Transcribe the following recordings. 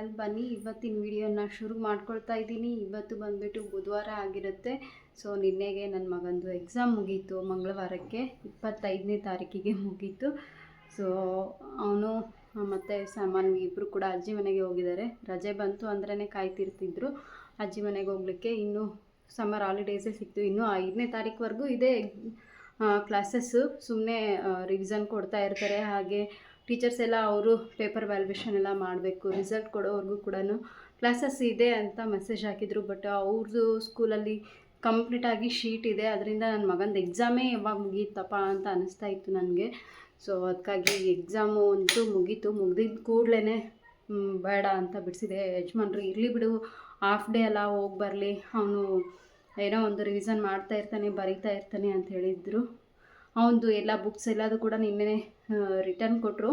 Channel ಬನ್ನಿ. ಇವತ್ತಿನ ವಿಡಿಯೋನ ಶುರು ಮಾಡ್ಕೊಳ್ತಾ ಇದ್ದೀನಿ. ಇವತ್ತು ಬಂದುಬಿಟ್ಟು ಬುಧವಾರ ಆಗಿರುತ್ತೆ. ಸೊ ನಿನ್ನೆಗೆ ನನ್ನ ಮಗಂದು ಎಕ್ಸಾಮ್ ಮುಗೀತು. ಮಂಗಳವಾರಕ್ಕೆ, ಇಪ್ಪತ್ತೈದನೇ ತಾರೀಕಿಗೆ ಮುಗೀತು. ಸೊ ಅವನು ಮತ್ತು ಸಾಮಾನ್ಯ ಇಬ್ಬರು ಕೂಡ ಅಜ್ಜಿ ಮನೆಗೆ ಹೋಗಿದ್ದಾರೆ. ರಜೆ ಬಂತು ಅಂದ್ರೇ ಕಾಯ್ತಿರ್ತಿದ್ರು. ಅಜ್ಜಿ ಮನೆಗೆ ಹೋಗ್ಲಿಕ್ಕೆ ಇನ್ನೂ ಸಮ್ಮರ್ ಹಾಲಿಡೇಸೇ ಸಿಕ್ತು. ಇನ್ನೂ ಐದನೇ ತಾರೀಕುವರೆಗೂ ಇದೇ ಕ್ಲಾಸಸ್ಸು ಸುಮ್ಮನೆ ರಿವಿಸನ್ ಕೊಡ್ತಾ ಇರ್ತಾರೆ. ಹಾಗೆ ಟೀಚರ್ಸ್ ಎಲ್ಲ ಅವರು ಪೇಪರ್ ವ್ಯಾಲ್ಯೂಷನ್ ಎಲ್ಲ ಮಾಡಬೇಕು ರಿಸಲ್ಟ್ ಕೊಡೋವರೆಗೂ ಕೂಡ ಕ್ಲಾಸಸ್ ಇದೆ ಅಂತ ಮೆಸೇಜ್ ಹಾಕಿದ್ರು ಬಟ್ ಅವ್ರದ್ದು ಸ್ಕೂಲಲ್ಲಿ ಕಂಪ್ಲೀಟಾಗಿ ಶೀಟ್ ಇದೆ, ಅದರಿಂದ ನನ್ನ ಮಗಂದು ಎಕ್ಸಾಮೇ ಯಾವಾಗ ಮುಗೀತಪ್ಪ ಅಂತ ಅನ್ನಿಸ್ತಾ ಇತ್ತು ನನಗೆ. ಸೊ ಅದಕ್ಕಾಗಿ ಎಕ್ಸಾಮು ಅಂತೂ ಮುಗೀತು ಮುಗ್ದಿದ್ದ ಕೂಡಲೇ ಬೇಡ ಅಂತ ಬಿಡಿಸಿದೆ. ಯಜಮಾನ್ರು ಇರಲಿ ಬಿಡು ಹಾಫ್ ಡೇ ಎಲ್ಲ ಹೋಗಿ ಬರಲಿ, ಅವನು ಏನೋ ಒಂದು ರಿವಿಸನ್ ಮಾಡ್ತಾ ಇರ್ತಾನೆ, ಬರೀತಾ ಇರ್ತಾನೆ ಅಂತ ಹೇಳಿದರು. ಅವನದು ಎಲ್ಲ ಬುಕ್ಸ್ ಎಲ್ಲದು ಕೂಡ ನಿನ್ನೆ ರಿಟರ್ನ್ ಕೊಟ್ಟರು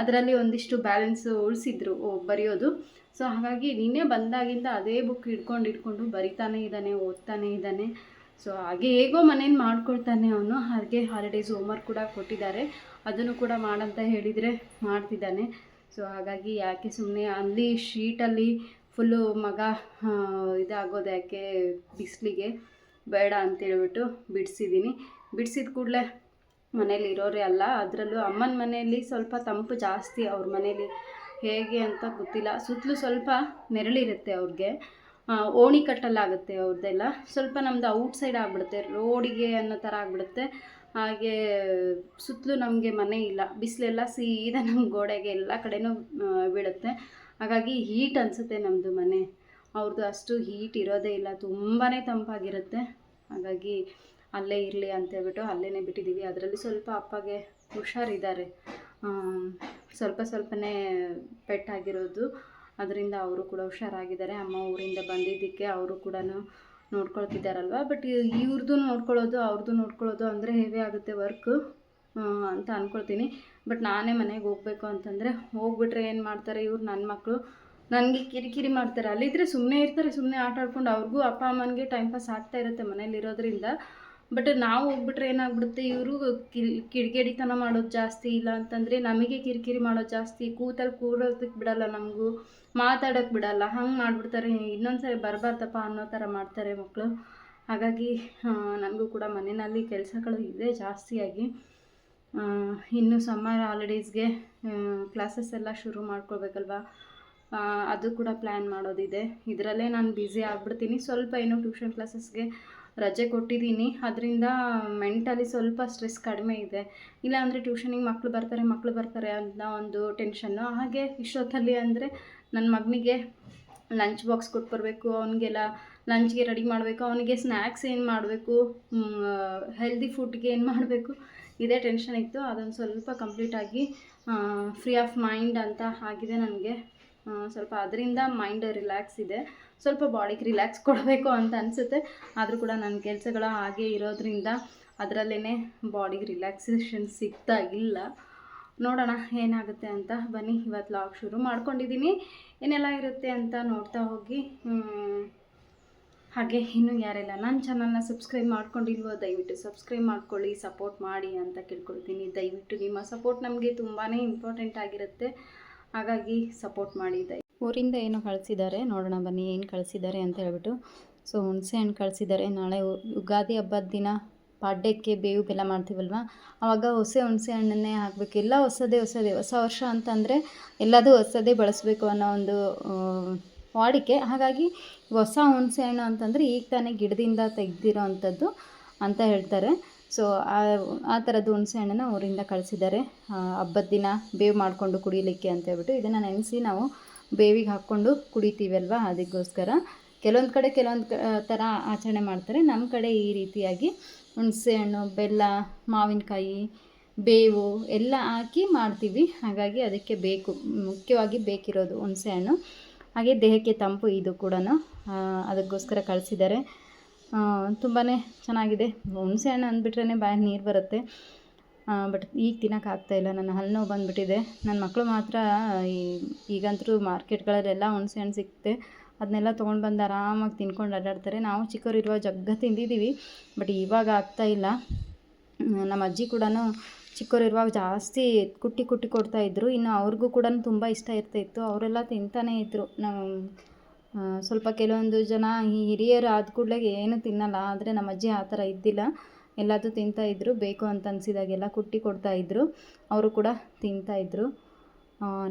ಅದರಲ್ಲಿ ಒಂದಿಷ್ಟು ಬ್ಯಾಲೆನ್ಸ್ ಉಳಿಸಿದ್ರು ಬರೆಯೋದು. ಸೊ ಹಾಗಾಗಿ ನಿನ್ನೆ ಬಂದಾಗಿಂದ ಅದೇ ಬುಕ್ ಹಿಡ್ಕೊಂಡು ಇಟ್ಕೊಂಡು ಬರಿತಾನೆ ಇದ್ದಾನೆ, ಓದ್ತಾನೆ ಇದ್ದಾನೆ. ಸೊ ಹಾಗೆ ಹೇಗೋ ಮನೇಲಿ ಮಾಡ್ಕೊಳ್ತಾನೆ ಅವನು. ಹಾಗೆ ಹಾಲಿಡೇಸ್ ಹೋಮ್ವರ್ಕ್ ಕೂಡ ಕೊಟ್ಟಿದ್ದಾರೆ. ಅದನ್ನು ಕೂಡ ಮಾಡಂತ ಹೇಳಿದರೆ ಮಾಡ್ತಿದ್ದಾನೆ. ಸೊ ಹಾಗಾಗಿ ಯಾಕೆ ಸುಮ್ಮನೆ ಅಲ್ಲಿ ಶೀಟಲ್ಲಿ ಫುಲ್ಲು ಮಗ ಇದಾಗೋದು ಯಾಕೆ ಬಿಸಿಲಿಗೆ? ಬೇಡ ಅಂತೇಳ್ಬಿಟ್ಟು ಬಿಡಿಸಿದ್ದೀನಿ ಬಿಡಿಸಿದ ಕೂಡಲೇ ಮನೇಲಿ ಇರೋರೇ ಅಲ್ಲ. ಅದರಲ್ಲೂ ಅಮ್ಮನ ಮನೆಯಲ್ಲಿ ಸ್ವಲ್ಪ ತಂಪು ಜಾಸ್ತಿ ಅವ್ರ ಮನೇಲಿ ಹೇಗೆ ಅಂತ ಗೊತ್ತಿಲ್ಲ. ಸುತ್ತಲೂ ಸ್ವಲ್ಪ ನೆರಳಿರುತ್ತೆ ಅವ್ರಿಗೆ. ಓಣಿ ಕಟ್ಟಲಾಗುತ್ತೆ ಅವ್ರದ್ದೆಲ್ಲ ಸ್ವಲ್ಪ ನಮ್ಮದು ಔಟ್ ಸೈಡ್ ಆಗಿಬಿಡುತ್ತೆ, ರೋಡಿಗೆ ಅನ್ನೋ ಥರ ಆಗಿಬಿಡುತ್ತೆ. ಹಾಗೆ ಸುತ್ತಲೂ ನಮಗೆ ಮನೆ ಇಲ್ಲ. ಬಿಸಿಲೆಲ್ಲ ಸೀದಾ ನಮ್ಮ ಗೋಡೆಗೆ ಎಲ್ಲ ಕಡೆನೂ ಬೀಳುತ್ತೆ. ಹಾಗಾಗಿ ಹೀಟ್ ಅನಿಸುತ್ತೆ ನಮ್ಮದು ಮನೆ. ಅವ್ರದ್ದು ಅಷ್ಟು ಹೀಟ್ ಇರೋದೇ ಇಲ್ಲ. ತುಂಬಾ ತಂಪಾಗಿರುತ್ತೆ. ಹಾಗಾಗಿ ಅಲ್ಲೇ ಇರಲಿ ಅಂತೇಳ್ಬಿಟ್ಟು ಅಲ್ಲೇ ಬಿಟ್ಟಿದ್ದೀವಿ. ಅದರಲ್ಲಿ ಸ್ವಲ್ಪ ಅಪ್ಪಗೆ ಹುಷಾರಿದ್ದಾರೆ. ಸ್ವಲ್ಪ ಸ್ವಲ್ಪನೇ ಪೆಟ್ಟಾಗಿರೋದು. ಅದರಿಂದ ಅವರು ಕೂಡ ಹುಷಾರಾಗಿದ್ದಾರೆ. ಅಮ್ಮ ಊರಿಂದ ಬಂದಿದ್ದಕ್ಕೆ ಅವರು ಕೂಡ ನೋಡ್ಕೊಳ್ತಿದ್ದಾರಲ್ವ? ಬಟ್ ಇವ್ರದ್ದು ನೋಡ್ಕೊಳ್ಳೋದು ಅವ್ರದ್ದು ನೋಡ್ಕೊಳ್ಳೋದು ಅಂದರೆ ಹೆವಿ ಆಗುತ್ತೆ ವರ್ಕು ಅಂತ ಅಂದ್ಕೊಳ್ತೀನಿ ಬಟ್ ನಾನೇ ಮನೆಗೆ ಹೋಗಬೇಕು ಅಂತಂದರೆ ಹೋಗ್ಬಿಟ್ರೆ ಏನು ಮಾಡ್ತಾರೆ ಇವ್ರು? ನನ್ನ ಮಕ್ಕಳು ನನಗೆ ಕಿರಿಕಿರಿ ಮಾಡ್ತಾರೆ. ಅಲ್ಲಿದ್ದರೆ ಸುಮ್ಮನೆ ಇರ್ತಾರೆ ಸುಮ್ಮನೆ ಆಟ ಆಡ್ಕೊಂಡು. ಅವ್ರಿಗೂ ಅಪ್ಪ ಅಮ್ಮನಿಗೆ ಟೈಮ್ ಪಾಸ್ ಆಗ್ತಾ ಇರುತ್ತೆ ಮನೇಲಿ ಇರೋದ್ರಿಂದ ಬಟ್ ನಾವು ಹೋಗ್ಬಿಟ್ರೆ ಏನಾಗ್ಬಿಡುತ್ತೆ? ಇವರು ಕಿಡಿಗೇಡಿತನ ಮಾಡೋದು ಜಾಸ್ತಿ ಇಲ್ಲ ಅಂತಂದರೆ ನಮಗೆ ಕಿರಿಕಿರಿ ಮಾಡೋದು ಜಾಸ್ತಿ ಕೂತಲ್ಲಿ ಕೂರೋದಕ್ಕೆ ಬಿಡಲ್ಲ ನಮಗೂ ಮಾತಾಡೋಕ್ಕೆ ಬಿಡಲ್ಲ. ಹಂಗೆ ಮಾಡಿಬಿಡ್ತಾರೆ. ಇನ್ನೊಂದು ಸರಿ ಬರಬಾರ್ದಪ್ಪ ಅನ್ನೋ ಥರ ಮಾಡ್ತಾರೆ ಮಕ್ಕಳು ಹಾಗಾಗಿ ನನಗೂ ಕೂಡ ಮನೆಯಲ್ಲಿ ಕೆಲಸಗಳು ಇದೆ ಜಾಸ್ತಿಯಾಗಿ. ಇನ್ನು ಸಮ್ಮರ್ ಹಾಲಿಡೇಸ್ಗೆ ಕ್ಲಾಸಸ್ ಎಲ್ಲ ಶುರು ಮಾಡ್ಕೊಳ್ಬೇಕಲ್ವ? ಅದು ಕೂಡ ಪ್ಲ್ಯಾನ್ ಮಾಡೋದಿದೆ. ಇದರಲ್ಲೇ ನಾನು ಬ್ಯುಸಿ ಆಗ್ಬಿಡ್ತೀನಿ. ಸ್ವಲ್ಪ ಏನೋ ಟ್ಯೂಷನ್ ಕ್ಲಾಸಸ್ಗೆ ರಜೆ ಕೊಟ್ಟಿದ್ದೀನಿ. ಅದರಿಂದ ಮೆಂಟಲಿ ಸ್ವಲ್ಪ ಸ್ಟ್ರೆಸ್ ಕಡಿಮೆ ಇದೆ. ಇಲ್ಲಾಂದರೆ ಟ್ಯೂಷನಿಗೆ ಮಕ್ಕಳು ಬರ್ತಾರೆ ಮಕ್ಕಳು ಬರ್ತಾರೆ ಅಂತ ಒಂದು ಟೆನ್ಷನ್ನು. ಹಾಗೆ ಇಷ್ಟೊತ್ತಲ್ಲಿ ಅಂದರೆ ನನ್ನ ಮಗನಿಗೆ ಲಂಚ್ ಬಾಕ್ಸ್ ಕೊಟ್ಟು ಬರಬೇಕು. ಅವನಿಗೆಲ್ಲ ಲಂಚ್ಗೆ ರೆಡಿ ಮಾಡಬೇಕು. ಅವನಿಗೆ ಸ್ನ್ಯಾಕ್ಸ್ ಏನು ಮಾಡಬೇಕು? ಹೆಲ್ದಿ ಫುಡ್ಗೆ ಏನು ಮಾಡಬೇಕು? ಇದೇ ಟೆನ್ಷನ್ ಇತ್ತು. ಅದೊಂದು ಸ್ವಲ್ಪ ಕಂಪ್ಲೀಟಾಗಿ ಫ್ರೀ ಆಫ್ ಮೈಂಡ್ ಅಂತ ಆಗಿದೆ ನನಗೆ. ಸ್ವಲ್ಪ ಅದರಿಂದ ಮೈಂಡ್ ರಿಲ್ಯಾಕ್ಸ್ ಇದೆ. ಸ್ವಲ್ಪ ಬಾಡಿಗೆ ರಿಲ್ಯಾಕ್ಸ್ ಕೊಡಬೇಕು ಅಂತ ಅನಿಸುತ್ತೆ. ಆದರೂ ಕೂಡ ನನ್ನ ಕೆಲಸಗಳು ಹಾಗೆ ಇರೋದ್ರಿಂದ ಅದರಲ್ಲೇ ಬಾಡಿಗೆ ರಿಲ್ಯಾಕ್ಸೇಷನ್ ಸಿಗ್ತಾ ಇಲ್ಲ. ನೋಡೋಣ ಏನಾಗುತ್ತೆ ಅಂತ. ಬನ್ನಿ ಇವತ್ತು ಲಾಗ್ ಶುರು ಮಾಡ್ಕೊಂಡಿದ್ದೀನಿ ಏನೆಲ್ಲ ಇರುತ್ತೆ ಅಂತ ನೋಡ್ತಾ ಹೋಗಿ. ಹಾಗೆ ಇನ್ನೂ ಯಾರೆಲ್ಲ ನನ್ನ ಚಾನಲ್ನ ಸಬ್ಸ್ಕ್ರೈಬ್ ಮಾಡ್ಕೊಂಡಿಲ್ವೋ, ದಯವಿಟ್ಟು ಸಬ್ಸ್ಕ್ರೈಬ್ ಮಾಡ್ಕೊಳ್ಳಿ ಸಪೋರ್ಟ್ ಮಾಡಿ ಅಂತ ಕೇಳ್ಕೊಳ್ತೀನಿ. ದಯವಿಟ್ಟು ನಿಮ್ಮ ಸಪೋರ್ಟ್ ನಮಗೆ ತುಂಬಾ ಇಂಪಾರ್ಟೆಂಟ್ ಆಗಿರುತ್ತೆ. ಹಾಗಾಗಿ ಸಪೋರ್ಟ್ ಮಾಡಿ ದಯ ಊರಿಂದ ಏನು ಕಳಿಸಿದ್ದಾರೆ, ನೋಡೋಣ ಬನ್ನಿ ಏನು ಕಳಿಸಿದ್ದಾರೆ ಅಂತ ಹೇಳ್ಬಿಟ್ಟು. ಸೊ, ಹುಣಸೆ ಹಣ್ಣು ಕಳಿಸಿದ್ದಾರೆ, ನಾಳೆ ಯುಗಾದಿ ಹಬ್ಬದ ದಿನ ಪಾಡ್ಯಕ್ಕೆ ಬೇವು ಬೆಲ್ಲ ಮಾಡ್ತೀವಲ್ವ? ಆವಾಗ ಹೊಸ ಹುಣಸೆ ಹಣ್ಣನ್ನೇ ಹಾಕಬೇಕು. ಎಲ್ಲ ಹೊಸದೇ ಹೊಸದೇ. ಹೊಸ ವರ್ಷ ಅಂತಂದರೆ ಎಲ್ಲದೂ ಹೊಸದೇ ಬಳಸಬೇಕು ಅನ್ನೋ ಒಂದು ವಾಡಿಕೆ. ಹಾಗಾಗಿ ಹೊಸ ಹುಣಸೆ ಹಣ್ಣು ಅಂತಂದರೆ ಈಗ ತಾನೇ ಗಿಡದಿಂದ ತೆಗೆದಿರೋ ಅಂಥದ್ದು ಅಂತ ಹೇಳ್ತಾರೆ. ಸೊ, ಆ ಥರದ್ದು ಹುಣಸೆ ಹಣ್ಣನ್ನು ಊರಿಂದ ಕಳಿಸಿದ್ದಾರೆ. ಹಬ್ಬದ ದಿನ ಬೇವು ಮಾಡಿಕೊಂಡು ಕುಡಿಯಲಿಕ್ಕೆ ಅಂತ ಹೇಳ್ಬಿಟ್ಟು ಇದನ್ನು ನೆನೆಸಿ ನಾವು ಬೇವಿಗೆ ಹಾಕ್ಕೊಂಡು ಕುಡಿತೀವಲ್ವ ಅದಕ್ಕೋಸ್ಕರ. ಕೆಲವೊಂದು ಕಡೆ ಕೆಲವೊಂದು ಥರ ಆಚರಣೆ ಮಾಡ್ತಾರೆ. ನಮ್ಮ ಕಡೆ ಈ ರೀತಿಯಾಗಿ ಹುಣಸೆ ಹಣ್ಣು, ಬೆಲ್ಲ, ಮಾವಿನಕಾಯಿ, ಬೇವು ಎಲ್ಲ ಹಾಕಿ ಮಾಡ್ತೀವಿ. ಹಾಗಾಗಿ ಅದಕ್ಕೆ ಬೇಕು, ಮುಖ್ಯವಾಗಿ ಬೇಕಿರೋದು ಹುಣಸೆ ಹಣ್ಣು. ಹಾಗೆ ದೇಹಕ್ಕೆ ತಂಪು ಇದು ಕೂಡ ಅದಕ್ಕೋಸ್ಕರ ಕಳಿಸಿದ್ದಾರೆ. ತುಂಬಾ ಚೆನ್ನಾಗಿದೆ. ಹುಣಸೆ ಹಣ್ಣು ಅಂದ್ಬಿಟ್ರೆ ಬಾಯಿ ನೀರು ಬರುತ್ತೆ. ಬಟ್ ಈಗ ತಿನ್ನೋಕ್ಕಾಗ್ತಾಯಿಲ್ಲ ನನ್ನ ಹಲ್ಲು ನೋವು ಬಂದುಬಿಟ್ಟಿದೆ. ನನ್ನ ಮಕ್ಕಳು ಮಾತ್ರ ಈ, ಈಗಂತೂ ಮಾರ್ಕೆಟ್ಗಳಲ್ಲೆಲ್ಲ ಹುಣ್ಸೆ ಹಣ್ಣು ಸಿಗುತ್ತೆ ಅದನ್ನೆಲ್ಲ ತೊಗೊಂಡು ಬಂದು ಆರಾಮಾಗಿ ತಿನ್ಕೊಂಡು ಅಡ್ಡಾಡ್ತಾರೆ. ನಾವು ಚಿಕ್ಕವರಿರುವ ಜಗ್ಗ ತಿಂದಿದ್ದೀವಿ ಬಟ್ ಇವಾಗ ಆಗ್ತಾಯಿಲ್ಲ ನಮ್ಮ ಅಜ್ಜಿ ಕೂಡ ಚಿಕ್ಕವರಿರುವಾಗ ಜಾಸ್ತಿ ಕುಟ್ಟಿ ಕುಟ್ಟಿ ಕೊಡ್ತಾಯಿದ್ರು ಇನ್ನು ಅವ್ರಿಗೂ ಕೂಡ ತುಂಬ ಇಷ್ಟ ಇರ್ತಾಯಿತ್ತು ಅವರೆಲ್ಲ ತಿಂತಾನೇ ಇದ್ದರು ನಾವು ಸ್ವಲ್ಪ ಕೆಲವೊಂದು ಜನ ಈ ಹಿರಿಯರು ಆದ ಕೂಡಲೇ ಏನು ತಿನ್ನಲ್ಲ. ಆದರೆ ನಮ್ಮ ಅಜ್ಜಿ ಆ ಥರ ಇದ್ದಿಲ್ಲ. ಎಲ್ಲದೂ ತಿಂತಾಯಿದ್ರು ಬೇಕು ಅಂತ ಅನಿಸಿದಾಗೆಲ್ಲ ಕುಟ್ಟಿ ಕೊಡ್ತಾಯಿದ್ರು ಅವರು ಕೂಡ ತಿಂತಾಯಿದ್ರು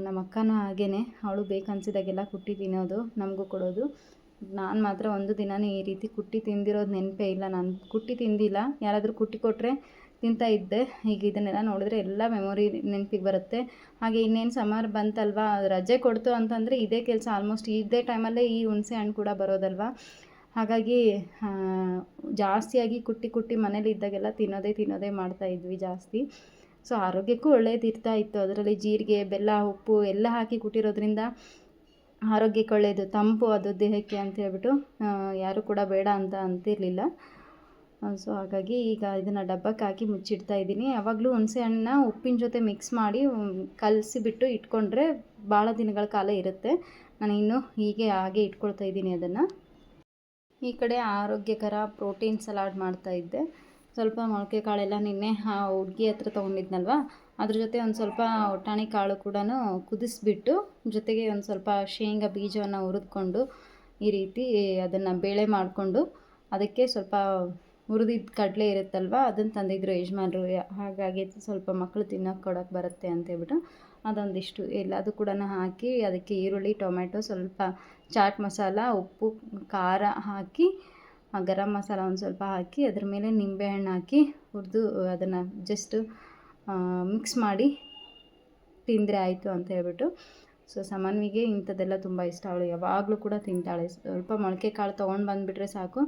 ನಮ್ಮ ಅಕ್ಕನೂ ಹಾಗೇ ಅವಳು ಬೇಕು ಅನಿಸಿದಾಗೆಲ್ಲ ಕುಟ್ಟಿ ತಿನ್ನೋದು, ನಮಗೂ ಕೊಡೋದು. ನಾನು ಮಾತ್ರ ಒಂದು ದಿನವೂ ಈ ರೀತಿ ಕುಟ್ಟಿ ತಿಂದಿರೋದು ನೆನಪೇ ಇಲ್ಲ ನಾನು. ಕುಟ್ಟಿ ತಿಂದಿಲ್ಲ. ಯಾರಾದರೂ ಕುಟ್ಟಿ ಕೊಟ್ಟರೆ ತಿಂತಾ ಇದ್ದೆ. ಈಗ ಇದನ್ನೆಲ್ಲ ನೋಡಿದ್ರೆ ಎಲ್ಲ ಮೆಮೊರಿ ನೆನಪಿಗೆ ಬರುತ್ತೆ. ಹಾಗೆ ಇನ್ನೇನು ಸಮ್ಮರ್ ಬಂತಲ್ವಾ? ರಜೆ ಕೊಡ್ತು ಅಂತಂದರೆ ಇದೇ ಕೆಲಸ ಆಲ್ಮೋಸ್ಟ್ ಇದೇ ಟೈಮಲ್ಲೇ ಈ ಹುಣಸೆ ಹಣ್ಣು ಕೂಡ ಬರೋದಲ್ವಾ? ಹಾಗಾಗಿ ಜಾಸ್ತಿಯಾಗಿ ಕುಟ್ಟಿ ಕುಟ್ಟಿ ಮನೇಲಿ ಇದ್ದಾಗೆಲ್ಲ ತಿನ್ನೋದೇ ತಿನ್ನೋದೇ ಮಾಡ್ತಾ ಇದ್ವಿ ಜಾಸ್ತಿ. ಸೊ, ಆರೋಗ್ಯಕ್ಕೂ ಒಳ್ಳೇದು ಇರ್ತಾ ಇತ್ತು. ಅದರಲ್ಲಿ ಜೀರಿಗೆ, ಬೆಲ್ಲ, ಉಪ್ಪು ಎಲ್ಲ ಹಾಕಿ ಕುಟ್ಟಿರೋದ್ರಿಂದ ಆರೋಗ್ಯಕ್ಕೆ ಒಳ್ಳೆಯದು ತಂಪು ಅದು ದೇಹಕ್ಕೆ ಅಂತ ಹೇಳ್ಬಿಟ್ಟು ಯಾರು ಯಾರೂ ಕೂಡ ಬೇಡ ಅಂತ ಅಂತಿರಲಿಲ್ಲ. ಸೊ, ಹಾಗಾಗಿ ಈಗ ಇದನ್ನು ಡಬ್ಬಕ್ಕೆ ಹಾಕಿ ಮುಚ್ಚಿಡ್ತಾ ಇದ್ದೀನಿ. ಯಾವಾಗಲೂ ಹುಣಸೆ ಹಣ್ಣನ್ನ ಉಪ್ಪಿನ ಜೊತೆ ಮಿಕ್ಸ್ ಮಾಡಿ ಕಲಸಿಬಿಟ್ಟು ಇಟ್ಕೊಂಡ್ರೆ ಭಾಳ ದಿನಗಳ ಕಾಲ ಇರುತ್ತೆ. ನಾನು ಇನ್ನೂ ಹೀಗೆ ಹಾಗೆ ಇಟ್ಕೊಳ್ತಾ ಇದ್ದೀನಿ ಅದನ್ನು. ಈ ಕಡೆ ಆರೋಗ್ಯಕರ ಪ್ರೋಟೀನ್ ಸಲಾಡ್ ಮಾಡ್ತಾ ಇದ್ದೆ. ಸ್ವಲ್ಪ ಮೊಳಕೆ ಕಾಳೆಲ್ಲ ನಿನ್ನೆ, ಆ, ಹುಡುಗಿ ಹತ್ರ ತೊಗೊಂಡಿದ್ನಲ್ವ? ಅದ್ರ ಜೊತೆ ಒಂದು ಸ್ವಲ್ಪ ಒಟ್ಟಾಣಿ ಕಾಳು ಕೂಡ ಕುದಿಸ್ಬಿಟ್ಟು, ಜೊತೆಗೆ ಒಂದು ಸ್ವಲ್ಪ ಶೇಂಗಾ ಬೀಜವನ್ನು ಹುರಿದ್ಕೊಂಡು ಈ ರೀತಿ ಅದನ್ನು ಬೇಳೆ ಮಾಡಿಕೊಂಡು, ಅದಕ್ಕೆ ಸ್ವಲ್ಪ ಹುರಿದಿದ್ದ ಕಡಲೆ ಇರುತ್ತಲ್ವ, ಅದನ್ನು ತಂದಿದ್ರು ಯಜಮಾನ್ರು. ಹಾಗಾಗಿ ಸ್ವಲ್ಪ ಮಕ್ಕಳು ತಿನ್ನೋಕೆ ಕೊಡೋಕೆ ಬರುತ್ತೆ ಅಂತೇಳ್ಬಿಟ್ಟು ಅದೊಂದಿಷ್ಟು. ಎಲ್ಲ ಅದು ಕೂಡ ಹಾಕಿ ಅದಕ್ಕೆ ಈರುಳ್ಳಿ ಟೊಮೆಟೊ ಸ್ವಲ್ಪ ಚಾಟ್ ಮಸಾಲ, ಉಪ್ಪು, ಖಾರ ಹಾಕಿ ಗರಂ ಮಸಾಲ ಒಂದು ಸ್ವಲ್ಪ ಹಾಕಿ ಅದ್ರ ಮೇಲೆ ನಿಂಬೆಹಣ್ಣು ಹಾಕಿ ಹುರಿದು ಅದನ್ನು ಜಸ್ಟ್ ಮಿಕ್ಸ್ ಮಾಡಿ ತಿಂದರೆ ಆಯಿತು ಅಂತ ಹೇಳ್ಬಿಟ್ಟು. ಸೊ ಸಮನ್ವಿಗೆ ಇಂಥದ್ದೆಲ್ಲ ತುಂಬ ಇಷ್ಟ. ಅವಳು ಯಾವಾಗಲೂ ಕೂಡ ತಿಂತಾಳೆ. ಸ್ವಲ್ಪ ಮೊಳಕೆ ಕಾಳು ತೊಗೊಂಡು ಬಂದುಬಿಟ್ರೆ ಸಾಕು.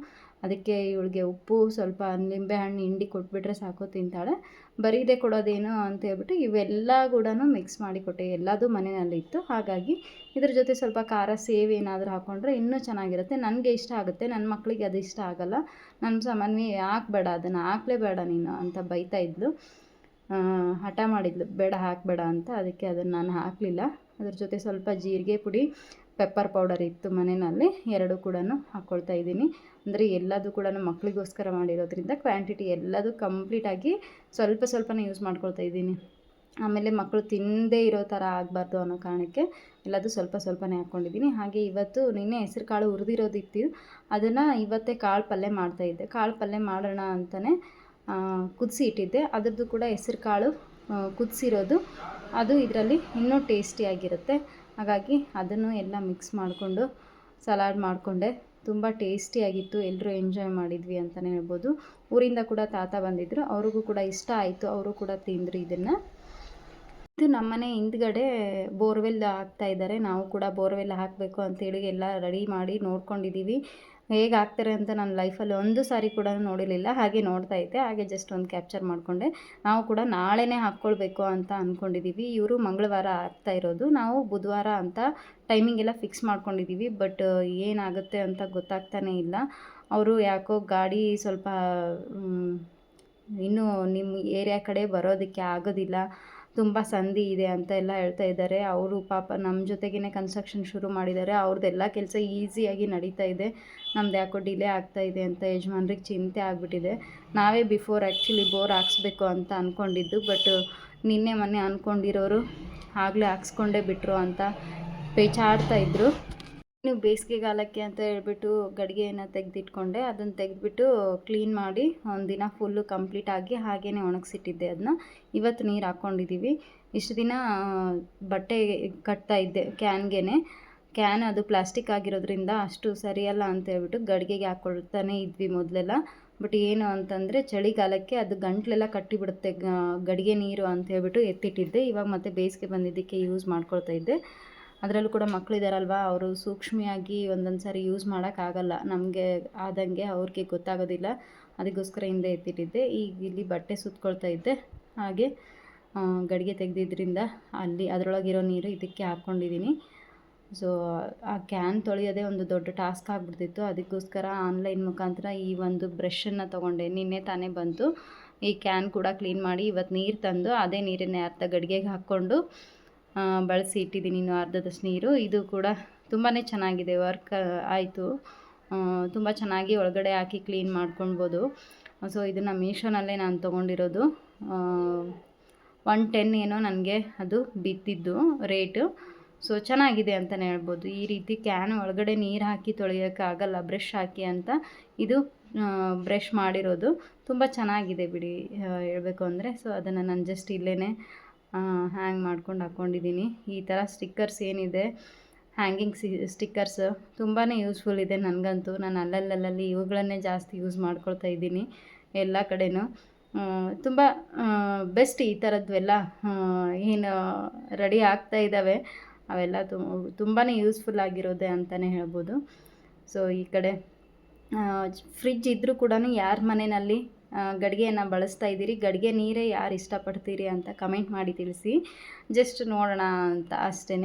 ಅದಕ್ಕೆ ಇವಳಿಗೆ ಉಪ್ಪು ಸ್ವಲ್ಪ ನಿಂಬೆ ಹಣ್ಣು, ಹಿಂಡಿ ಕೊಟ್ಬಿಟ್ರೆ ಸಾಕು ತಿಂತಾಳೆ. ಬರೀದೆ ಕೊಡೋದೇನು ಅಂತ ಹೇಳ್ಬಿಟ್ಟು ಇವೆಲ್ಲ ಕೂಡ ಮಿಕ್ಸ್ ಮಾಡಿ ಕೊಟ್ಟೆ. ಎಲ್ಲದೂ ಮನೆಯಲ್ಲಿ ಇತ್ತು. ಹಾಗಾಗಿ ಇದ್ರ ಜೊತೆ ಸ್ವಲ್ಪ ಖಾರ ಸೇವ್ ಏನಾದರೂ ಹಾಕ್ಕೊಂಡ್ರೆ ಇನ್ನೂ ಚೆನ್ನಾಗಿರುತ್ತೆ. ನನಗೆ ಇಷ್ಟ ಆಗುತ್ತೆ. ನನ್ನ ಮಕ್ಕಳಿಗೆ ಅದು ಇಷ್ಟ ಆಗಲ್ಲ. ನನ್ನ ಸಾಮಾನ್ಯ ಹಾಕ್ಬೇಡ, ಅದನ್ನು ಹಾಕ್ಲೇಬೇಡ ನೀನು ಅಂತ ಬೈತಾ ಇದ್ಲು. ಹಠ ಮಾಡಿದ್ಲು. ಬೇಡ, ಹಾಕಬೇಡ ಅಂತ. ಅದಕ್ಕೆ ಅದನ್ನು ನಾನು ಹಾಕಲಿಲ್ಲ. ಅದ್ರ ಜೊತೆ ಸ್ವಲ್ಪ ಜೀರಿಗೆ ಪುಡಿ ಪೆಪ್ಪರ್ ಪೌಡರ್ ಇತ್ತು ಮನೆಯಲ್ಲಿ, ಎರಡು ಕೂಡ ಹಾಕ್ಕೊಳ್ತಾ ಇದ್ದೀನಿ. ಅಂದರೆ ಎಲ್ಲದೂ ಕೂಡ ಮಕ್ಕಳಿಗೋಸ್ಕರ ಮಾಡಿರೋದ್ರಿಂದ ಕ್ವಾಂಟಿಟಿ ಎಲ್ಲದೂ ಕಂಪ್ಲೀಟಾಗಿ ಸ್ವಲ್ಪ ಸ್ವಲ್ಪನೇ ಯೂಸ್ ಮಾಡ್ಕೊಳ್ತಾ ಇದ್ದೀನಿ. ಆಮೇಲೆ ಮಕ್ಕಳು ತಿಂದೇ ಇರೋ ಥರ ಆಗಬಾರ್ದು ಅನ್ನೋ ಕಾರಣಕ್ಕೆ ಎಲ್ಲದೂ ಸ್ವಲ್ಪ ಸ್ವಲ್ಪನೇ ಹಾಕ್ಕೊಂಡಿದ್ದೀನಿ ಹಾಗೆ ಇವತ್ತು ನಿನ್ನೆ ಹೆಸ್ರು ಕಾಳು ಹುರಿದಿರೋದಿತ್ತು. ಅದನ್ನು ಇವತ್ತೇ ಕಾಳು ಪಲ್ಯ ಮಾಡ್ತಾಯಿದ್ದೆ ಕಾಳು ಪಲ್ಯ ಮಾಡೋಣ ಅಂತಲೇ ಕುದಿಸಿ ಇಟ್ಟಿದ್ದೆ. ಅದರದ್ದು ಕೂಡ ಹೆಸ್ರು ಕಾಳು ಕುದಿಸಿರೋದು. ಅದು ಇದರಲ್ಲಿ ಇನ್ನೂ ಟೇಸ್ಟಿಯಾಗಿರುತ್ತೆ ಹಾಗಾಗಿ ಅದನ್ನು ಎಲ್ಲ ಮಿಕ್ಸ್ ಮಾಡಿಕೊಂಡು ಸಲಾಡ್ ಮಾಡಿಕೊಂಡೆ. ತುಂಬ ಟೇಸ್ಟಿಯಾಗಿತ್ತು ಎಲ್ಲರೂ ಎಂಜಾಯ್ ಮಾಡಿದ್ವಿ ಅಂತಲೇ ಹೇಳ್ಬೋದು. ಊರಿಂದ ಕೂಡ ತಾತ ಬಂದಿದ್ದರು ಅವ್ರಿಗೂ ಕೂಡ ಇಷ್ಟ ಆಯಿತು. ಅವರು ಕೂಡ ತಿಂದರು ಇದನ್ನು. ಇದು ನಮ್ಮನೆ ಹಿಂದ್ಗಡೆ ಬೋರ್ವೆಲ್ ಹಾಕ್ತಾ ಇದ್ದಾರೆ. ನಾವು ಕೂಡ ಬೋರ್ವೆಲ್ ಹಾಕಬೇಕು ಅಂತೇಳಿ ಎಲ್ಲ ರೆಡಿ ಮಾಡಿ ನೋಡ್ಕೊಂಡಿದ್ದೀವಿ. ಹೇಗೆ ಆಗ್ತಾರೆ ಅಂತ ನನ್ನ ಲೈಫಲ್ಲಿ ಒಂದು ಸಾರಿ ಕೂಡ ನೋಡಿರಲಿಲ್ಲ. ಹಾಗೆ ನೋಡ್ತಾ ಇದ್ದೆ. ಹಾಗೆ ಜಸ್ಟ್ ಒಂದು ಕ್ಯಾಪ್ಚರ್ ಮಾಡಿಕೊಂಡೆ. ನಾವು ಕೂಡ ನಾಳೆನೇ ಹಾಕ್ಕೊಳ್ಬೇಕು ಅಂತ ಅಂದ್ಕೊಂಡಿದ್ದೀವಿ ಇವರು ಮಂಗಳವಾರ ಆಗ್ತಾ ಇರೋದು. ನಾವು ಬುಧವಾರ ಅಂತ ಟೈಮಿಂಗ್ ಎಲ್ಲ ಫಿಕ್ಸ್ ಮಾಡ್ಕೊಂಡಿದ್ದೀವಿ ಬಟ್ ಏನಾಗುತ್ತೆ ಅಂತ ಗೊತ್ತಾಗ್ತಾನೇ ಇಲ್ಲ. ಅವರು ಯಾಕೋ ಗಾಡಿ ಸ್ವಲ್ಪ ಇನ್ನೂ ನಿಮ್ಮ ಏರಿಯಾ ಕಡೆ ಬರೋದಕ್ಕೆ ಆಗೋದಿಲ್ಲ. ತುಂಬ ಸಂಧಿ ಇದೆ ಅಂತ ಎಲ್ಲ ಹೇಳ್ತಾ ಇದ್ದಾರೆ. ಅವರು ಪಾಪ ನಮ್ಮ ಜೊತೆಗೇ ಕನ್ಸ್ಟ್ರಕ್ಷನ್ ಶುರು ಮಾಡಿದ್ದಾರೆ. ಅವ್ರದ್ದೆಲ್ಲ ಕೆಲಸ ಈಸಿಯಾಗಿ ನಡೀತಾ ಇದೆ. ನಮ್ದು ಯಾಕೋ ಡಿಲೇ ಆಗ್ತಾ ಇದೆ ಅಂತ ಯಜಮಾನ್ರಿಗೆ ಚಿಂತೆ ಆಗಿಬಿಟ್ಟಿದೆ. ನಾವೇ ಬಿಫೋರ್ ಆ್ಯಕ್ಚುಲಿ ಬೋರ್ ಹಾಕ್ಸ್ಬೇಕು ಅಂತ ಅಂದ್ಕೊಂಡಿದ್ದು ಬಟ್ ನಿನ್ನೆ ಮೊನ್ನೆ ಅಂದ್ಕೊಂಡಿರೋರು ಆಗಲೇ ಹಾಕ್ಸ್ಕೊಂಡೇ ಬಿಟ್ಟರು ಅಂತ ಪೇಚಾಡ್ತಾ ಇದ್ದರು ಇನ್ನು ಬೇಸಿಗೆಗಾಲಕ್ಕೆ ಅಂತ ಹೇಳ್ಬಿಟ್ಟು ಗಡಿಗೆಯನ್ನು ತೆಗೆದಿಟ್ಕೊಂಡೆ, ಅದನ್ನು ತೆಗೆದ್ಬಿಟ್ಟು ಕ್ಲೀನ್ ಮಾಡಿ ಒಂದು ದಿನ ಫುಲ್ಲು ಕಂಪ್ಲೀಟ್ ಆಗಿ ಹಾಗೇ ಒಣಗಿಸಿಟ್ಟಿದ್ದೆ ಅದನ್ನ ಇವತ್ತು ನೀರು ಹಾಕ್ಕೊಂಡಿದ್ದೀವಿ ಇಷ್ಟು ದಿನ ಬಟ್ಟೆ ಕಟ್ತಾ ಇದ್ದೆ ಕ್ಯಾನ್ಗೆನೆ. ಕ್ಯಾನ್ ಅದು ಪ್ಲಾಸ್ಟಿಕ್ ಆಗಿರೋದ್ರಿಂದ ಅಷ್ಟು ಸರಿಯಲ್ಲ ಅಂತ ಹೇಳ್ಬಿಟ್ಟು ಗಡಿಗೆಗೆ ಹಾಕ್ಕೊಳ್ತಾನೆ ಇದ್ವಿ ಮೊದಲೆಲ್ಲ. ಬಟ್ ಏನು ಅಂತಂದರೆ ಚಳಿಗಾಲಕ್ಕೆ ಅದು ಗಂಟ್ಲೆಲ್ಲ ಕಟ್ಟಿಬಿಡುತ್ತೆ ಗಡಿಗೆ ನೀರು ಅಂತ ಹೇಳ್ಬಿಟ್ಟು ಎತ್ತಿಟ್ಟಿದ್ದೆ. ಇವಾಗ ಮತ್ತೆ ಬೇಸಿಗೆ ಬಂದಿದ್ದಕ್ಕೆ ಯೂಸ್ ಮಾಡ್ಕೊಳ್ತಾ ಇದ್ದೆ. ಅದರಲ್ಲೂ ಕೂಡ ಮಕ್ಕಳಿದಾರಲ್ವ ಅವರು ಸೂಕ್ಷ್ಮಿಯಾಗಿ ಒಂದೊಂದು ಸಾರಿ ಯೂಸ್ ಮಾಡೋಕ್ಕಾಗಲ್ಲ. ನಮಗೆ ಆದಂಗೆ ಅವ್ರಿಗೆ ಗೊತ್ತಾಗೋದಿಲ್ಲ. ಅದಕ್ಕೋಸ್ಕರ ಹಿಂದೆ ಎತ್ತಿಟ್ಟಿದ್ದೆ. ಈಗ ಇಲ್ಲಿ ಬಟ್ಟೆ ಸುತ್ಕೊಳ್ತಾ ಇದ್ದೆ. ಹಾಗೆ ಗಡಿಗೆ ತೆಗೆದಿದ್ದರಿಂದ ಅಲ್ಲಿ ಅದರೊಳಗಿರೋ ನೀರು ಇದಕ್ಕೆ ಹಾಕ್ಕೊಂಡಿದ್ದೀನಿ. ಸೊ ಆ ಕ್ಯಾನ್ ತೊಳೆಯೋದೇ ಒಂದು ದೊಡ್ಡ ಟಾಸ್ಕ್ ಆಗಿಬಿಡ್ತಿತ್ತು. ಅದಕ್ಕೋಸ್ಕರ ಆನ್ಲೈನ್ ಮುಖಾಂತರ ಈ ಒಂದು ಬ್ರಷನ್ನು ತೊಗೊಂಡೆ. ನಿನ್ನೆ ತಾನೇ ಬಂತು. ಈ ಕ್ಯಾನ್ ಕೂಡ ಕ್ಲೀನ್ ಮಾಡಿ ಇವತ್ತು ನೀರು ತಂದು, ಅದೇ ನೀರನ್ನೇ ಅರ್ಧ ಗಡಿಗೆಗೆ ಹಾಕ್ಕೊಂಡು ಬಳಸಿ ಇಟ್ಟಿದ್ದೀನಿ ಇನ್ನು ಅರ್ಧದಷ್ಟು ನೀರು. ಇದು ಕೂಡ ತುಂಬಾ ಚೆನ್ನಾಗಿದೆ, ವರ್ಕ್ ಆಯಿತು. ತುಂಬ ಚೆನ್ನಾಗಿ ಒಳಗಡೆ ಹಾಕಿ ಕ್ಲೀನ್ ಮಾಡ್ಕೊಳ್ಬೋದು. ಸೊ, ಇದನ್ನು ಮೀಶೋನಲ್ಲೇ ನಾನು ತೊಗೊಂಡಿರೋದು. ಒನ್ ಟೆನ್ ಏನೋ ನನಗೆ ಅದು ಬಿದ್ದಿದ್ದು ರೇಟು. ಸೊ, ಚೆನ್ನಾಗಿದೆ ಅಂತಲೇ ಹೇಳ್ಬೋದು. ಈ ರೀತಿ ಕ್ಯಾನ್ ಒಳಗಡೆ ನೀರು ಹಾಕಿ ತೊಳೆಯೋಕ್ಕಾಗಲ್ಲ, ಬ್ರಷ್ ಹಾಕಿ ಅಂತ ಇದು ಬ್ರಷ್ ಮಾಡಿರೋದು. ತುಂಬ ಚೆನ್ನಾಗಿದೆ ಬಿಡಿ ಹೇಳಬೇಕು ಅಂದರೆ. ಸೊ, ಅದನ್ನು ನಾನು ಜಸ್ಟ್ ಇಲ್ಲೇ ಹ್ಯಾಂಗ್ ಮಾಡ್ಕೊಂಡು ಹಾಕ್ಕೊಂಡಿದ್ದೀನಿ ಈ ಥರ ಸ್ಟಿಕ್ಕರ್ಸ್ ಏನಿದೆ ಹ್ಯಾಂಗಿಂಗ್ ಸ್ಟಿಕ್ಕರ್ಸ್ ತುಂಬಾ ಯೂಸ್ಫುಲ್ ಇದೆ ನನಗಂತೂ. ನಾನು ಅಲ್ಲಲ್ಲಲ್ಲಿ ಇವುಗಳನ್ನೇ ಜಾಸ್ತಿ ಯೂಸ್ ಮಾಡ್ಕೊಳ್ತಾ ಇದ್ದೀನಿ ಎಲ್ಲ ಕಡೆನೂ. ತುಂಬ ಬೆಸ್ಟ್ ಈ ಥರದ್ವೆಲ್ಲ ಏನು ರೆಡಿ ಆಗ್ತಾ ಇದ್ದಾವೆ ಅವೆಲ್ಲ ತುಂಬಾ ಯೂಸ್ಫುಲ್ ಆಗಿರೋದೆ ಅಂತಲೇ ಹೇಳ್ಬೋದು. ಸೊ ಈ ಕಡೆ ಫ್ರಿಜ್ ಇದ್ದರೂ ಕೂಡ ಯಾರ ಮನೆಯಲ್ಲಿ ಗಡಿಗೆಯನ್ನು ಬಳಸ್ತಾ ಇದ್ದೀರಿ. ಗಡಿಗೆ ನೀರೇ ಯಾರು ಇಷ್ಟಪಡ್ತೀರಿ ಅಂತ ಕಮೆಂಟ್ ಮಾಡಿ ತಿಳಿಸಿ. ಜಸ್ಟ್ ನೋಡೋಣ ಅಂತ ಅಷ್ಟೇ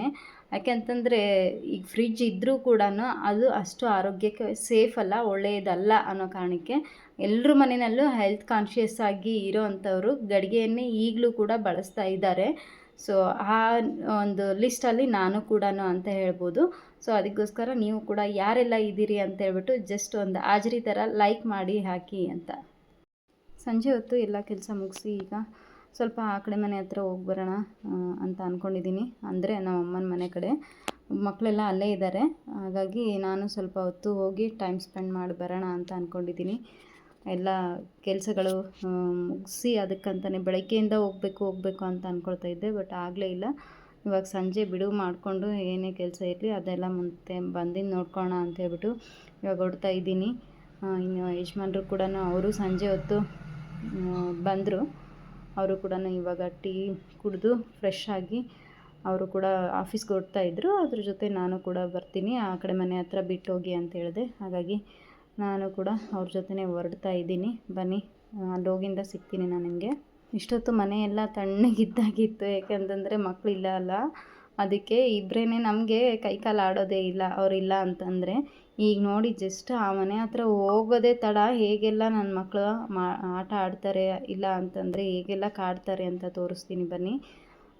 ಯಾಕೆಂತಂದರೆ ಈಗ ಫ್ರಿಜ್ ಇದ್ದರೂ ಕೂಡ ಅದು ಅಷ್ಟು ಆರೋಗ್ಯಕ್ಕೆ ಸೇಫ್ ಅಲ್ಲ ಒಳ್ಳೆಯದಲ್ಲ ಅನ್ನೋ ಕಾರಣಕ್ಕೆ ಎಲ್ಲರ ಮನೆಯಲ್ಲೂ ಹೆಲ್ತ್ ಕಾನ್ಷಿಯಸ್ ಆಗಿ ಇರೋ ಅಂಥವರು ಗಡಿಗೆಯನ್ನೇ ಈಗಲೂ ಕೂಡ ಬಳಸ್ತಾ ಇದ್ದಾರೆ. ಸೊ ಆ ಒಂದು ಲಿಸ್ಟಲ್ಲಿ ನಾನು ಕೂಡ ಅಂತ ಹೇಳ್ಬೋದು. ಸೊ ಅದಕ್ಕೋಸ್ಕರ ನೀವು ಕೂಡ ಯಾರೆಲ್ಲ ಇದ್ದೀರಿ ಅಂತ ಹೇಳ್ಬಿಟ್ಟು ಜಸ್ಟ್ ಒಂದು ಹಾಜರಿ ಥರ ಲೈಕ್ ಮಾಡಿ ಹಾಕಿ ಅಂತ. ಸಂಜೆ ಹೊತ್ತು ಎಲ್ಲ ಕೆಲಸ ಮುಗಿಸಿ ಈಗ ಸ್ವಲ್ಪ ಆ ಕಡೆ ಮನೆ ಹತ್ರ ಹೋಗಿ ಬರೋಣ ಅಂತ ಅಂದ್ಕೊಂಡಿದ್ದೀನಿ ಅಂದರೆ ನಮ್ಮ ಅಮ್ಮನ ಮನೆ ಕಡೆ. ಮಕ್ಕಳೆಲ್ಲ ಅಲ್ಲೇ ಇದ್ದಾರೆ ಹಾಗಾಗಿ ನಾನು ಸ್ವಲ್ಪ ಹೊತ್ತು ಹೋಗಿ ಟೈಮ್ ಸ್ಪೆಂಡ್ ಮಾಡಿ ಬರೋಣ ಅಂತ ಅಂದ್ಕೊಂಡಿದ್ದೀನಿ ಎಲ್ಲ ಕೆಲಸಗಳು ಮುಗಿಸಿ ಅದಕ್ಕಂತಲೇ ಬೆಳಗ್ಗೆಯಿಂದ ಹೋಗಬೇಕು ಹೋಗಬೇಕು ಅಂತ ಅಂದ್ಕೊಳ್ತಾ ಇದ್ದೆ. ಬಟ್ ಆಗಲೇ ಇಲ್ಲ. ಇವಾಗ ಸಂಜೆ ಬಿಡುವು ಮಾಡಿಕೊಂಡು ಏನೇ ಕೆಲಸ ಇರಲಿ ಅದೆಲ್ಲ ಮುಂದೆ ಬಂದಿದ್ದು ನೋಡ್ಕೋಣ ಅಂತ ಹೇಳ್ಬಿಟ್ಟು ಇವಾಗ ಹೊಡ್ತಾ ಇದ್ದೀನಿ. ಇನ್ನು ಯಜಮಾನ್ರು ಕೂಡ ಅವರು ಸಂಜೆ ಹೊತ್ತು ಬಂದರು. ಅವರು ಕೂಡ ಇವಾಗ ಟೀ ಕುಡಿದು ಫ್ರೆಶ್ ಆಗಿ ಅವರು ಕೂಡ ಆಫೀಸ್ಗೆ ಇದ್ದರು ಅದ್ರ ಜೊತೆ ನಾನು ಕೂಡ ಬರ್ತೀನಿ. ಆ ಕಡೆ ಮನೆ ಹತ್ರ ಬಿಟ್ಟು ಹೋಗಿ ಅಂತ ಹೇಳಿದೆ. ಹಾಗಾಗಿ ನಾನು ಕೂಡ ಅವ್ರ ಜೊತೆನೇ ಹೊರಡ್ತಾ ಇದ್ದೀನಿ. ಬನ್ನಿ ಅಲ್ಲೋಗಿಂದ ಸಿಗ್ತೀನಿ ನಾನು ನಿಮಗೆ. ಇಷ್ಟೊತ್ತು ಮನೆಯೆಲ್ಲ ತಣ್ಣಗಿದ್ದಾಗಿತ್ತು. ಯಾಕೆಂತಂದರೆ ಮಕ್ಕಳಿಲ್ಲ ಅಲ್ಲ. ಅದಕ್ಕೆ ಇಬ್ಬರೇ ನಮಗೆ ಕೈಕಾಲು ಆಡೋದೇ ಇಲ್ಲ. ಅವರಿಲ್ಲ ಅಂತಂದರೆ ಈಗ ನೋಡಿ ಜಸ್ಟ್ ಆ ಮನೆ ಹತ್ರ ಹೋಗೋದೇ ತಡ, ಹೇಗೆಲ್ಲ ನನ್ನ ಮಕ್ಕಳು ಮಾ, ಆಟ ಆಡ್ತಾರೆ, ಇಲ್ಲ ಅಂತಂದರೆ ಹೇಗೆಲ್ಲ ಕಾಡ್ತಾರೆ ಅಂತ ತೋರಿಸ್ತೀನಿ ಬನ್ನಿ.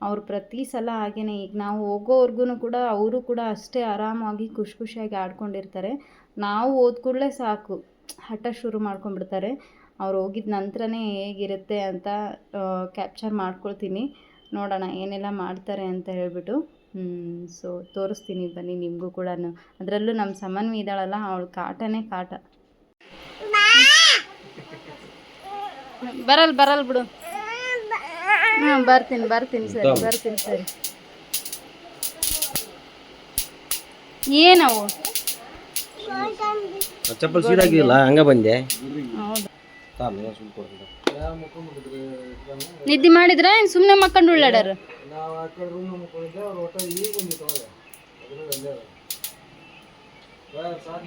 ಅವ್ರು ಪ್ರತಿ ಸಲ ಹಾಗೆಯೇ ಈಗ ನಾವು ಹೋಗೋವರ್ಗು ಕೂಡ ಅವರು ಕೂಡ ಅಷ್ಟೇ ಆರಾಮಾಗಿ ಖುಷಿ ಖುಷಿಯಾಗಿ ಆಡ್ಕೊಂಡಿರ್ತಾರೆ. ನಾವು ಹೋದ ಕೂಡಲೇ ಸಾಕು, ಹಠ ಶುರು ಮಾಡ್ಕೊಂಡ್ಬಿಡ್ತಾರೆ. ಅವ್ರು ಹೋಗಿದ ನಂತರನೇ ಹೇಗಿರುತ್ತೆ ಅಂತ ಕ್ಯಾಪ್ಚರ್ ಮಾಡ್ಕೊಳ್ತೀನಿ. ನೋಡೋಣ ಏನೆಲ್ಲ ಮಾಡ್ತಾರೆ ಅಂತ ಹೇಳ್ಬಿಟ್ಟು. ಸೊ ತೋರಿಸ್ತೀನಿ ಬನ್ನಿ ನಿಮಗೂ ಕೂಡ ಅದರಲ್ಲೂ ನಮ್ಮ ಸಮನ್ವಿ ಇದ್ದಾಳಲ್ಲ ಅವಳು ಕಾಟನೇ ಕಾಟ. ಬರಲ್ ಬರಲ್ ಬಿಡು. ಹಾಂ ಬರ್ತೀನಿ ಬರ್ತೀನಿ ಸರಿ ಬರ್ತೀನಿ ಸರಿ. ಏನವು? ಚಪ್ಪಲ್ ಸೀದಾಗಿಲ್ಲ ಹಂಗ ಬಂದೆ. ಹೌದು? ನಿದ್ದೆ ಮಾಡಿದ್ರ ಏನು ಸುಮ್ಮನೆ ಮಕ್ಕಂಡು ಉಳ್ಳಾಡ್ಯಾರ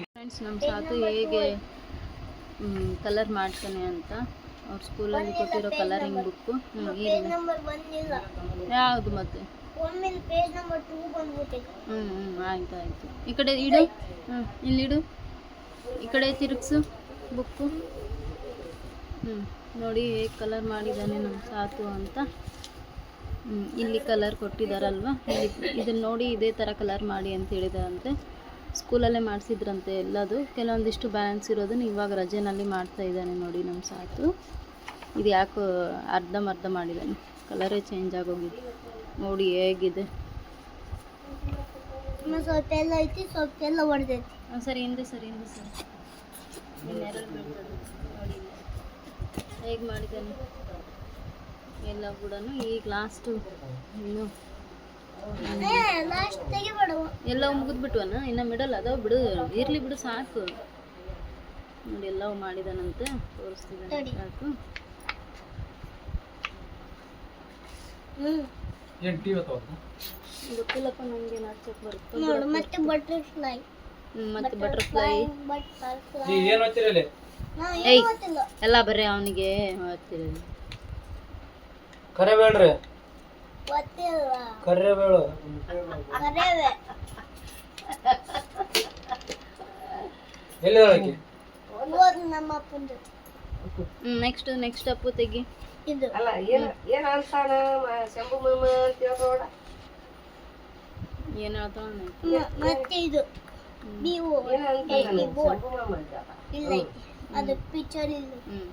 ಫ್ರೆಂಡ್ಸ್ ನಮ್ಮ ಸಾತು ಹೇಗೆ ಕಲರ್ ಮಾಡ್ತಾನೆ ಅಂತ. ಅವ್ರ ಸ್ಕೂಲಲ್ಲಿ ಕೊಟ್ಟಿರೋ ಕಲರಿಂಗ್ ಬುಕ್ಕು ಯಾವುದು ಮತ್ತೆ? ಹ್ಞೂ ಹ್ಞೂ ಆಯ್ತು ಆಯಿತು. ಈ ಕಡೆ ಇಡು. ಹ್ಞೂ ಇಲ್ಲಿಡು ಈ ಕಡೆ ತಿರುಗ್ಸು ಬುಕ್ಕು ಹ್ಞೂ ನೋಡಿ ಹೇಗೆ ಕಲರ್ ಮಾಡಿದ್ದಾನೆ ನಮ್ಮ ಸಾತು ಅಂತ. ಇಲ್ಲಿ ಕಲರ್ ಕೊಟ್ಟಿದ್ದಾರಲ್ವ ಇಲ್ಲಿ ಇದನ್ನು ನೋಡಿ ಇದೇ ಥರ ಕಲರ್ ಮಾಡಿ ಅಂತ ಹೇಳಿದಾರಂತೆ. ಸ್ಕೂಲಲ್ಲೇ ಮಾಡಿಸಿದ್ರಂತೆ ಎಲ್ಲದು. ಕೆಲವೊಂದಿಷ್ಟು ಬ್ಯಾಲೆನ್ಸ್ ಇರೋದನ್ನು ಇವಾಗ ರಜೆನಲ್ಲಿ ಮಾಡ್ತಾ ಇದ್ದಾನೆ ನೋಡಿ ನಮ್ಮ ಸಾತು. ಇದು ಯಾಕೋ ಅರ್ಧಂಬರ್ಧ ಮಾಡಿದ್ದಾನೆ. ಕಲರೇ ಚೇಂಜ್ ಆಗೋಗಿದೆ. ನೋಡಿ ಹೇಗಿದೆ. ಸ್ವಲ್ಪ ಎಲ್ಲ ಐತಿ ಸ್ವಲ್ಪ ಎಲ್ಲ ಹೊಡೆದೈತಿ ಹಾಂ ಸರಿ ಹಿಂದೆ ಸರಿ ಹಿಂದೆ ಸರಿ. ನೋಡಿ. ಹೇಗೆ ಮಾಡಿದ್ದಾನೆ? ಎಲ್ಲ ಕೂಡ ಈಗ ಲಾಸ್ಟು ಇನ್ನು ಲಾಸ್ಟ್ ತೆಗಿಬೇಡವ ಎಲ್ಲ ಮುಗಿದ್ಬಿಟ್ವನ? ಇನ್ನು ಮಿಡಲ್ ಅದಾವ ಬಿಡು ಇರ್ಲಿ ಬಿಡು ಸಾಕು. ನೋಡಿ ಎಲ್ಲವೂ ಮಾಡಿದಾನಂತೆ ತೋರಿಸ್ತಿದ್ದಾನೆ. ಸಾಕು. ಗೊತ್ತಿಲ್ಲಪ್ಪ ನನಗೆ ನಾಚಕ್ ಬರುತ್ತೆ ನೋಡು ಮತ್ತೆ ಬಟರ್ಫ್ಲೈ ಮತ್ತೆ ಬಟರ್ಫ್ಲೈ ಬಟರ್ಫ್ಲೈ ನಾ ಏಯ್. ಏನು ಎಲ್ಲ ಬರ್ರಿ ಅವನಿಗೆ ಕರೆವೆ ಎಲ್ಲಿ ಹೇಳಕ್ಕೆ ಓದ್ ನಮ್ಮ ಅಪ್ಪಂದು. ಹ್ಞೂ ನೆಕ್ಸ್ಟ್ ನೆಕ್ಸ್ಟ್ ಅಪ್ಪು ತೆಗಿ. ಇದು. ಏನು ಹೇಳ್ತಾವ ಮತ್ತೆ ಇದು. ನೀವು. ಬೋರ್ಡ್. ಇಲ್ಲ ಐತಿ ಅದು ಪಿಕ್ಚರ್ ಇಲ್ಲ. ಹ್ಮ್.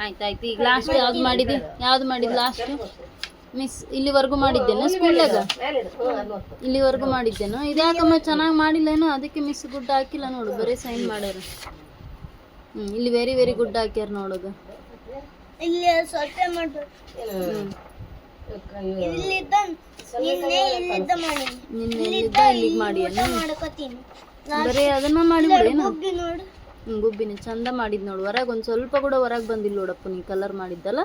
ಆಯ್ತು ಈಗ ಲಾಸ್ಟ್ ಯಾವ್ದು ಮಾಡಿದ್ದೆ ಯಾವ್ದು ಮಾಡಿದ್ ಲಾಸ್ಟ್ ಮಿಸ್ ಇಲ್ಲಿವರೆಗೂ ಮಾಡಿದ್ದೇನೋ ಸ್ಕೂಲಾಗ ಇಲ್ಲಿವರೆಗೂ ಮಾಡಿದ್ದೇನೋ? ಇದ್ಯಾಕಮ್ಮ ಚೆನ್ನಾಗಿ ಮಾಡಿಲ್ಲೇನೋ ಅದಕ್ಕೆ ಮಿಸ್ ಗುಡ್ ಹಾಕಿಲ್ಲ ನೋಡು ಬರೀ ಸೈನ್ ಮಾಡ್ಯಾರ. ಹ್ಞೂ ಇಲ್ಲಿ ವೆರಿ ವೆರಿ ಗುಡ್ ಹಾಕ್ಯಾರ ನೋಡೋದು ಇಲ್ಲಿ ಸ್ವಲ್ಪ ಮಾಡು. ಇಲ್ಲಿದ್ದ ಇಲ್ಲಿದ್ದ ಇಲ್ಲಿಗೆ ಬರೀ ಅದನ್ನ ಮಾಡಿಬಿಡೇನು ಗುಬ್ಬಿನ ಚಂದ ಮಾಡಿದ್ ನೋಡು. ಹೊರಗೆ ಒಂದ್ ಸ್ವಲ್ಪ ಕೂಡ ಹೊರಗೆ ಬಂದಿಲ್ಲ ನೋಡಪ್ಪ ನೀ ಕಲರ್ ಮಾಡಿದ್ದಲ್ಲ.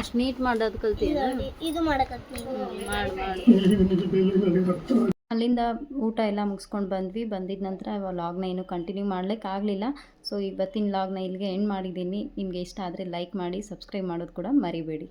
ಅಷ್ಟ್ ನೀಟ್ ಮಾಡೋದು ಕಲ್ತೀನಿ ನೋಡಿ, ಇದು ಮಾಡಕತ್ತೀನಿ ಮಾಡಿ ಮಾಡಿ. ಅಲ್ಲಿಂದ ಊಟ ಎಲ್ಲ ಮುಗಿಸ್ಕೊಂಡು ಬಂದ್ವಿ. ಬಂದಿದ ನಂತರ ಲಾಗ್ನ ಏನು ಕಂಟಿನ್ಯೂ ಮಾಡ್ಲಿಕ್ಕೆ ಆಗಲಿಲ್ಲ. ಸೊ ಇವತ್ತಿನ ಲಾಗ್ನ ಇಲ್ಲಿಗೆ ಎಂಡ್ ಮಾಡಿದ್ದೀನಿ. ನಿಮಗೆ ಇಷ್ಟ ಆದರೆ ಲೈಕ್ ಮಾಡಿ ಸಬ್ಸ್ಕ್ರೈಬ್ ಮಾಡೋದು ಕೂಡ ಮರಿಬೇಡಿ.